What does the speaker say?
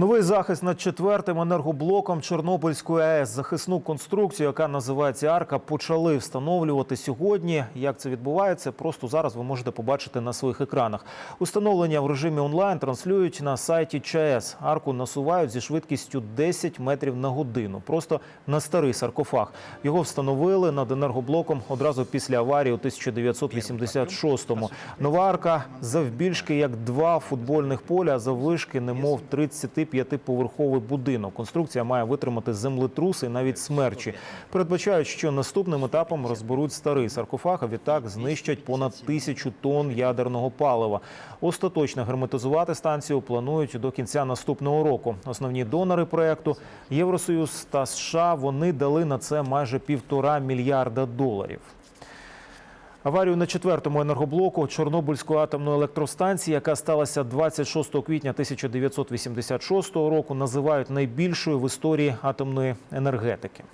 Новий захист над четвертим енергоблоком Чорнобильської АЕС. Захисну конструкцію, яка називається Арка, почали встановлювати сьогодні. Як це відбувається, просто зараз ви можете побачити на своїх екранах. Установлення в режимі онлайн транслюють на сайті ЧАЕС. Арку насувають зі швидкістю 10 метрів на годину. Просто на старий саркофаг. Його встановили над енергоблоком одразу після аварії у 1986-му. Нова арка завбільшки як два футбольних поля, заввишки немов 35-поверховий будинок. Конструкція має витримати землетруси і навіть смерчі. Передбачають, що наступним етапом розберуть старий саркофаг, а відтак знищать понад тисячу тонн ядерного палива. Остаточно герметизувати станцію планують до кінця наступного року. Основні донори проекту Євросоюз та США вони дали на це майже півтора мільярда доларів. Аварію на четвертому енергоблоку Чорнобильської атомної електростанції, яка сталася 26 квітня 1986 року, називають найбільшою в історії атомної енергетики.